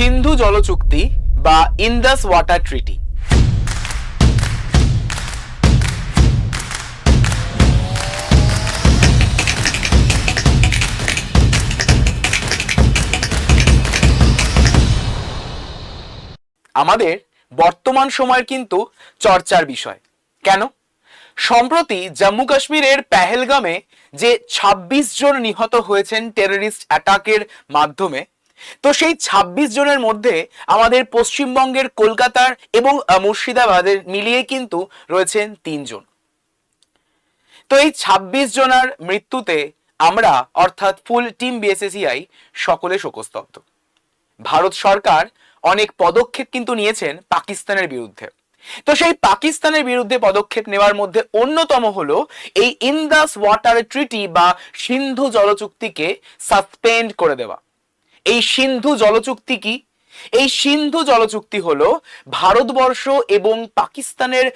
সিন্ধু জল চুক্তি বা ইন্দাস ওয়াটার ট্রিটি। আমাদের বর্তমান সময়ের কিন্তু চর্চার বিষয়। কেন? সম্প্রতি জম্মু কাশ্মীরের পেহেলগামে যে ২৬ জন নিহত হয়েছেন টেররিস্ট অ্যাটাকের মাধ্যমে তো সেই ২৬ জনের মধ্যে আমাদের পশ্চিমবঙ্গের কলকাতার এবং মুর্শিদাবাদের মিলিয়ে কিন্তু রয়েছেন তিনজন। তো এই ২৬ জনার মৃত্যুতে আমরা, অর্থাৎ ফুল টিম বিএসএসিআই, সকলে শোকস্তব্ধ। ভারত সরকার অনেক পদক্ষেপ কিন্তু নিয়েছেন পাকিস্তানের বিরুদ্ধে। তো সেই পাকিস্তানের বিরুদ্ধে পদক্ষেপ নেওয়ার মধ্যে অন্যতম হলো এই ইন্দাস ওয়াটার ট্রিটি বা সিন্ধু জলচুক্তিকে সাসপেন্ড করে দেওয়া। এই সিন্ধু জলচুক্তি কি? এই সিন্ধু জলচুক্তি হলো ভারতবর্ষ এবং পাকিস্তানের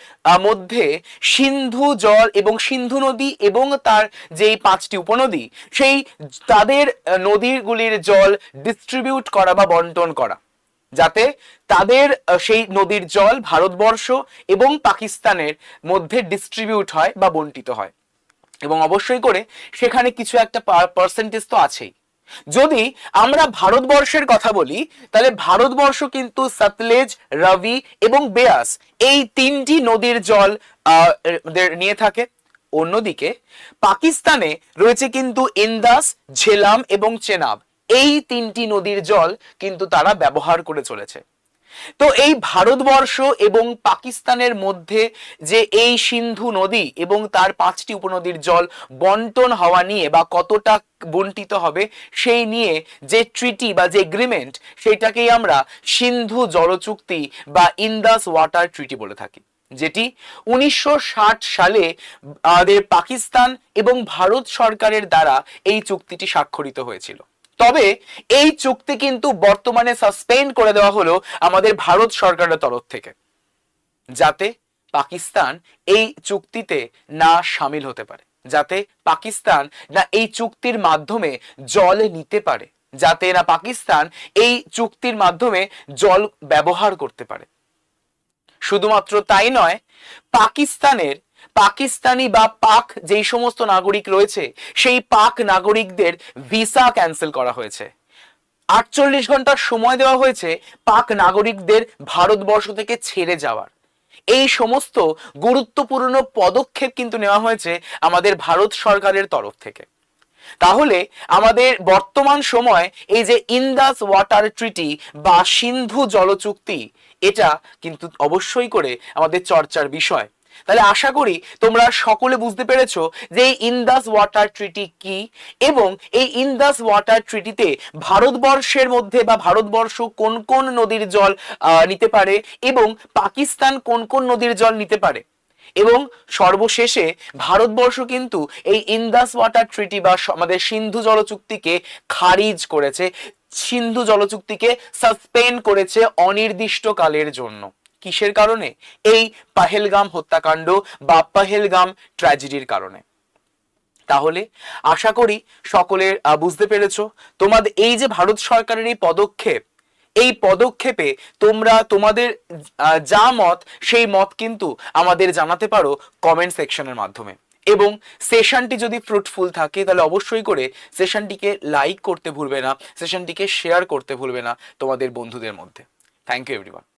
মধ্যে সিন্ধু জল এবং সিন্ধু নদী এবং তার যেই পাঁচটি উপনদী, সেই তাদের নদীগুলির জল ডিস্ট্রিবিউট করা বা বন্টন করা। যাতে তাদের সেই নদীর জল ভারতবর্ষ এবং পাকিস্তানের মধ্যে ডিস্ট্রিবিউট হয় বা বন্টিত হয়। এবং অবশ্যই করে সেখানে কিছু একটা পার্সেন্টেজ তো আছেই। যদি আমরা ভারতবর্ষের কথা বলি, তাহলে ভারতবর্ষ কিন্তু সতলেজ, রবি এবং বেয়াস এই তিনটি নদীর জল নিয়ে থাকে। অন্যদিকে পাকিস্তানে রয়েছে কিন্তু ইন্দাস, ঝেলাম এবং চেনাব। এই তিনটি নদীর জল কিন্তু তারা ব্যবহার করে চলেছে। তো এই ভারতবর্ষ এবং পাকিস্তানের মধ্যে যে এই সিন্ধু নদী এবং তার পাঁচটি উপনদীর জল বন্টন হওয়া নিয়ে বা কতটা বন্টিত হবে সেই নিয়ে যে ট্রিটি বা যে এগ্রিমেন্ট সেইটাকেই আমরা সিন্ধু জলচুক্তি বা ইন্দাস ওয়াটার ট্রিটি বলে থাকি। যেটি উনিশশো ষাট সালে আমাদের পাকিস্তান এবং ভারত সরকারের দ্বারা এই চুক্তিটি স্বাক্ষরিত হয়েছিল। তবে এই চুক্তি কিন্তু বর্তমানে সাসপেন্ড করে দেওয়া হলো আমাদের ভারত সরকারের তরফ থেকে। যাতে পাকিস্তান এই চুক্তিতে না সামিল হতে পারে। যাতে পাকিস্তান না এই চুক্তির মাধ্যমে জল নিতে পারে। যাতে না পাকিস্তান এই চুক্তির মাধ্যমে জল ব্যবহার করতে পারে। শুধুমাত্র তাই নয়, পাকিস্তানের পাকিস্তানি বা পাক যেই সমস্ত নাগরিক রয়েছে, সেই পাক নাগরিকদের ভিসা ক্যান্সেল করা হয়েছে। আটচল্লিশ ঘণ্টার সময় দেওয়া হয়েছে পাক নাগরিকদের ভারতবর্ষ থেকে ছেড়ে যাওয়ার। এই সমস্ত গুরুত্বপূর্ণ পদক্ষেপ কিন্তু নেওয়া হয়েছে আমাদের ভারত সরকারের তরফ থেকে। তাহলে আমাদের বর্তমান সময় এই যে ইন্দাস ওয়াটার ট্রিটি বা সিন্ধু জলচুক্তি, এটা কিন্তু অবশ্যই করে আমাদের চর্চার বিষয়। তাহলে আশা করি তোমরা সকলে বুঝতে পেরেছ যে এই ইন্দাস ওয়াটার ট্রিটি কি এবং এই ইন্দাস ওয়াটার ট্রিটিতে ভারতবর্ষের মধ্যে বা ভারতবর্ষ কোন কোন নদীর জল নিতে পারে এবং পাকিস্তান কোন কোন নদীর জল নিতে পারে? এবং সর্বশেষে ভারতবর্ষ কিন্তু এই ইন্দাস ওয়াটার ট্রিটি বা আমাদের সিন্ধু জলচুক্তিকে খারিজ করেছে। সিন্ধু জলচুক্তিকে সাসপেন্ড করেছে অনির্দিষ্টকালের জন্য। কিসের কারণে? এই পাহেলগাম হত্যাকাণ্ড বা পাহেলগাম ট্র্যাজেডির কারণে। তাহলে আশা করি সকলে বুঝতে পেরেছ, তোমাদের এই যে ভারত সরকারের এই পদক্ষেপ, এই পদক্ষেপে তোমরা তোমাদের যা মত সেই মত কিন্তু আমাদের জানাতে পারো কমেন্ট সেকশনের মাধ্যমে। এবং সেশনটি যদি ফ্রুটফুল থাকে, তাহলে অবশ্যই করে সেশনটিকে লাইক করতে ভুলবে না সেশনটিকে শেয়ার করতে ভুলবে না তোমাদের বন্ধুদের মধ্যে। Thank you everyone